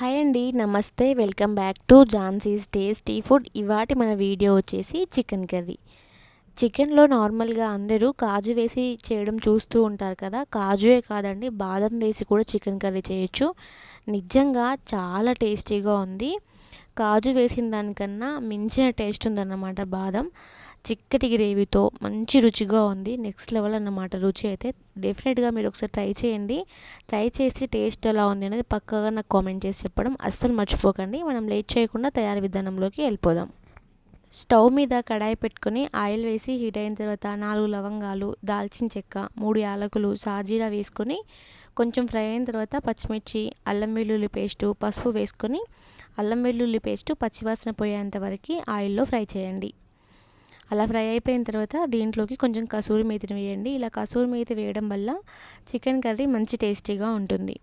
Hi అండి నమస్తే. Welcome back to Jhansi's tasty food. ఇవాటి మన వీడియో వచ్చేసి చికెన్ కర్రీ. చికెన్లో నార్మల్గా అందరూ కాజు వేసి చేయడం చూస్తూ ఉంటారు కదా కాజుయే కాదండి బాదం వేసి కూడా చికెన్ కర్రీ చేయొచ్చు. నిజంగా చాలా టేస్టీగా ఉంది. కాజు వేసిన దానికన్నా మించిన టేస్ట్ ఉందన్నమాట బాదం. చిక్కటి గ్రేవీతో మంచి రుచిగా ఉంది. నెక్స్ట్ లెవెల్ అన్నమాట. రుచి అయితే డెఫినెట్గా మీరు ఒకసారి ట్రై చేయండి. ట్రై చేసి టేస్ట్ ఎలా ఉంది అనేది పక్కగా నాకు కామెంట్ చేసి చెప్పడం అస్సలు మర్చిపోకండి. మనం లేట్ చేయకుండా తయారీ విధానంలోకి వెళ్ళిపోదాం. స్టవ్ మీద కడాయి పెట్టుకొని ఆయిల్ వేసి హీట్ అయిన తర్వాత నాలుగు లవంగాలు దాల్చిన చెక్క మూడు యాలకులు సాజీరా వేసుకొని కొంచెం ఫ్రై అయిన తర్వాత పచ్చిమిర్చి అల్లం వెల్లుల్లి పేస్టు పసుపు వేసుకొని అల్లం వెల్లుల్లి పేస్టు పచ్చివాసన పోయేంత వరకు ఆయిల్లో ఫ్రై చేయండి. అలా ఫ్రై అయిపోయిన తర్వాత దీంట్లోకి కొంచెం కసూరి మేతిని వేయండి. ఇలా కసూరి మేతి వేయడం వల్ల చికెన్ కర్రీ మంచి టేస్టీగా ఉంటుంది.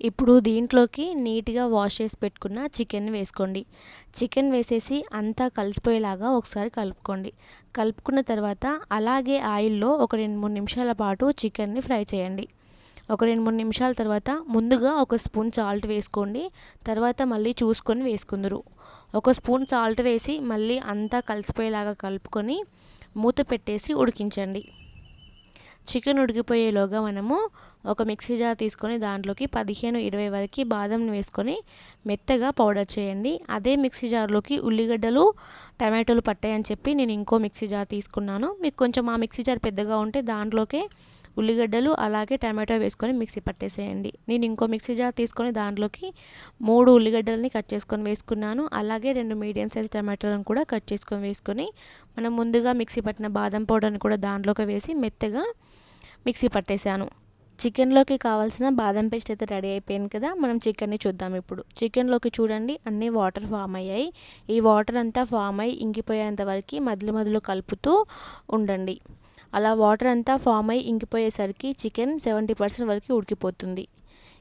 ఇప్పుడు దీంట్లోకి నీట్గా వాష్ చేసి పెట్టుకున్న చికెన్ వేసుకోండి. చికెన్ వేసేసి అంతా కలిసిపోయేలాగా ఒకసారి కలుపుకోండి. కలుపుకున్న తర్వాత అలాగే ఆయిల్లో ఒక రెండు మూడు నిమిషాల పాటు చికెన్ని ఫ్రై చేయండి. ఒక రెండు మూడు నిమిషాల తర్వాత ముందుగా ఒక స్పూన్ సాల్ట్ వేసుకోండి. తర్వాత మళ్ళీ చూసుకొని వేసుకుందరు. ఒక స్పూన్ సాల్ట్ వేసి మళ్ళీ అంతా కలిసిపోయేలాగా కలుపుకొని మూత పెట్టేసి ఉడికించండి. చికెన్ ఉడికిపోయేలోగా మనము ఒక మిక్సీ జార్ తీసుకొని దాంట్లోకి పదిహేను ఇరవై వరకు బాదంని వేసుకొని మెత్తగా పౌడర్ చేయండి. అదే మిక్సీ జార్లోకి ఉల్లిగడ్డలు టమాటోలు పట్టాయని చెప్పి నేను ఇంకో మిక్సీ జార్ తీసుకున్నాను. మీకు కొంచెం ఆ మిక్సీ జార్ పెద్దగా ఉంటే దాంట్లోకే ఉల్లిగడ్డలు అలాగే టమాటో వేసుకొని మిక్సీ పట్టేసేయండి. నేను ఇంకో మిక్సీ జార్ తీసుకొని దాంట్లోకి మూడు ఉల్లిగడ్డలని కట్ చేసుకొని వేసుకున్నాను. అలాగే రెండు మీడియం సైజ్ టమాటోలను కూడా కట్ చేసుకొని వేసుకొని మనం ముందుగా మిక్సీ పట్టిన బాదం పౌడర్ని కూడా దాంట్లోకి వేసి మెత్తగా మిక్సీ పట్టేశాను చికెన్లోకి కావాల్సిన బాదం పేస్ట్ అయితే రెడీ అయిపోయింది కదా మనం చికెన్ని చూద్దాం ఇప్పుడు. చికెన్లోకి చూడండి అన్ని వాటర్ ఫామ్ అయ్యాయి. ఈ వాటర్ అంతా ఫామ్ అయ్యి ఇంకిపోయేంత వరకు మధ్యలో మధ్యలో కలుపుతూ ఉండండి. అలా వాటర్ అంతా ఫామ్ అయ్యి ఇంకిపోయేసరికి చికెన్ సెవెంటీ పర్సెంట్ వరకు ఉడికిపోతుంది.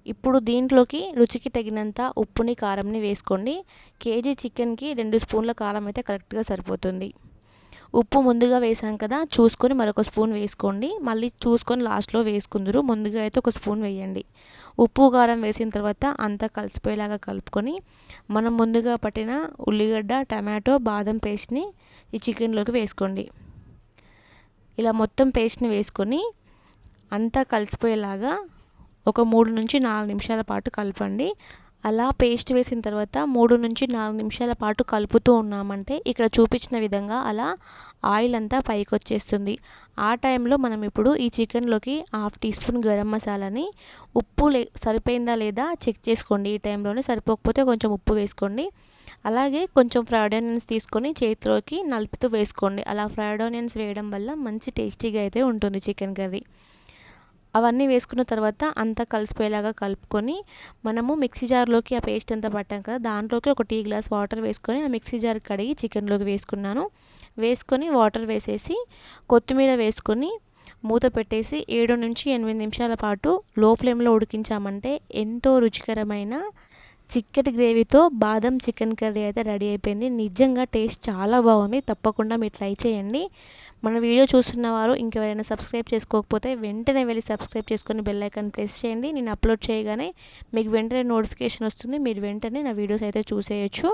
ఇప్పుడు దీంట్లోకి రుచికి తగినంత ఉప్పుని కారంని వేసుకోండి. కేజీ చికెన్కి రెండు స్పూన్ల కారం అయితే కరెక్ట్గా సరిపోతుంది. ఉప్పు ముందుగా వేసాం కదా చూసుకొని మరొక స్పూన్ వేసుకోండి. మళ్ళీ చూసుకొని లాస్ట్లో వేసుకుందరు ముందుగా అయితే ఒక స్పూన్ వేయండి. ఉప్పు కారం వేసిన తర్వాత అంతా కలిసిపోయేలాగా కలుపుకొని మనం ముందుగా పట్టిన ఉల్లిగడ్డ టమాటో బాదం పేస్ట్ని ఈ చికెన్లోకి వేసుకోండి. ఇలా మొత్తం పేస్ట్ని వేసుకొని అంతా కలిసిపోయేలాగా ఒక మూడు నుంచి నాలుగు నిమిషాల పాటు కలపండి. అలా పేస్ట్ వేసిన తర్వాత మూడు నుంచి నాలుగు నిమిషాల పాటు కలుపుతూ ఉన్నామంటే ఇక్కడ చూపించిన విధంగా అలా ఆయిల్ అంతా పైకి వచ్చేస్తుంది. ఆ టైంలో మనం ఇప్పుడు ఈ చికెన్లోకి హాఫ్ టీ స్పూన్ గరం మసాలాని ఉప్పు లే సరిపోయిందా లేదా చెక్ చేసుకోండి. ఈ టైంలోనే సరిపోకపోతే కొంచెం ఉప్పు వేసుకోండి. అలాగే కొంచెం ఫ్రైడ్ ఆనియన్స్ తీసుకొని చేతిలోకి నలుపుతూ వేసుకోండి. అలా ఫ్రైడ్ ఆనియన్స్ వేయడం వల్ల మంచి టేస్టీగా అయితే ఉంటుంది చికెన్ కర్రీ. అవన్నీ వేసుకున్న తర్వాత అంతా కలిసిపోయేలాగా కలుపుకొని మనము మిక్సీ జార్లోకి ఆ పేస్ట్ అంతా పట్టాం కదా దాంట్లోకి ఒక టీ గ్లాస్ వాటర్ వేసుకొని ఆ మిక్సీ జార్ కడిగి చికెన్లోకి వేసుకున్నాను. వేసుకొని వాటర్ వేసేసి కొత్తిమీర వేసుకొని మూత పెట్టేసి ఏడు నుంచి ఎనిమిది నిమిషాల పాటు లో ఫ్లేమ్లో ఉడికించామంటే ఎంతో రుచికరమైన చిక్కటి గ్రేవీతో బాదం చికెన్ కర్రీ అయితే రెడీ అయిపోయింది. నిజంగా టేస్ట్ చాలా బాగుంది. తప్పకుండా మీరు ట్రై చేయండి. మన వీడియో చూస్తున్న వారు ఇంకెవరైనా సబ్స్క్రైబ్ చేసుకోకపోతే వెంటనే వెళ్ళి సబ్స్క్రైబ్ చేసుకొని బెల్ ఐకాన్ ప్రెస్ చేయండి. నేను అప్లోడ్ చేయగానే మీకు వెంటనే నోటిఫికేషన్ వస్తుంది. మీరు వెంటనే నా వీడియోస్ అయితే చూసేయచ్చు.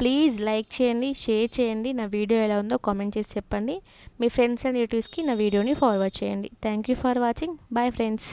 ప్లీజ్ లైక్ చేయండి షేర్ చేయండి. నా వీడియో ఎలా ఉందో కామెంట్ చేసి చెప్పండి. మీ ఫ్రెండ్స్ అండ్ రిలేటివ్స్కి నా వీడియోని ఫార్వర్డ్ చేయండి. Thank you for watching. Bye friends.